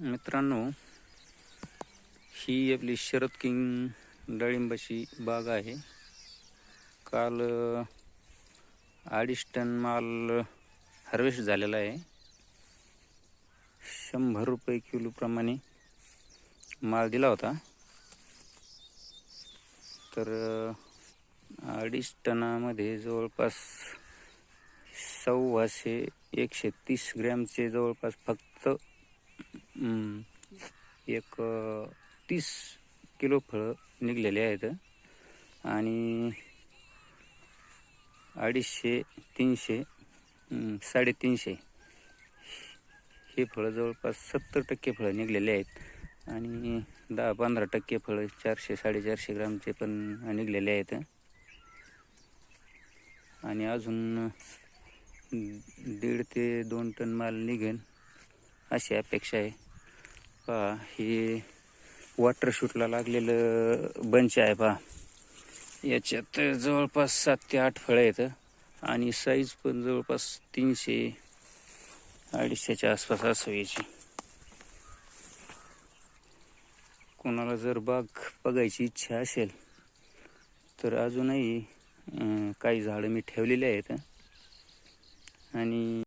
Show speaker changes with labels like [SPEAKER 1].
[SPEAKER 1] मित्रांनो ही आपली शरद किंग डाळिंबाची बाग आहे. काल अडीच टन माल हार्वेस्ट झालेला आहे. शंभर रुपये किलोप्रमाणे माल दिला होता. तर अडीच टनामध्ये जवळपास सव्वाशे एकशे तीस ग्रॅमचे जवळपास फक्त एक तीस किलो फळं निघलेले आहेत. आणि अडीचशे तीनशे साडेतीनशे हे फळं जवळपास सत्तर टक्के फळं निघलेले आहेत. आणि दहा पंधरा टक्के फळं चारशे साडेचारशे ग्रामचे पण निघलेले आहेत. आणि अजून दीड ते दोन टन माल निघेन अशी अपेक्षा आहे. पहा हे वॉटर शूटला लागलेलं बंच आहे पहा. याच्यात जवळपास सात ते आठ फळं आहेत आणि साईज पण जवळपास तीनशे अडीचशेच्या आसपास असावी याची. कोणाला जर बाग बघायची इच्छा असेल तर अजूनही काही झाडं मी ठेवलेली आहेत. आणि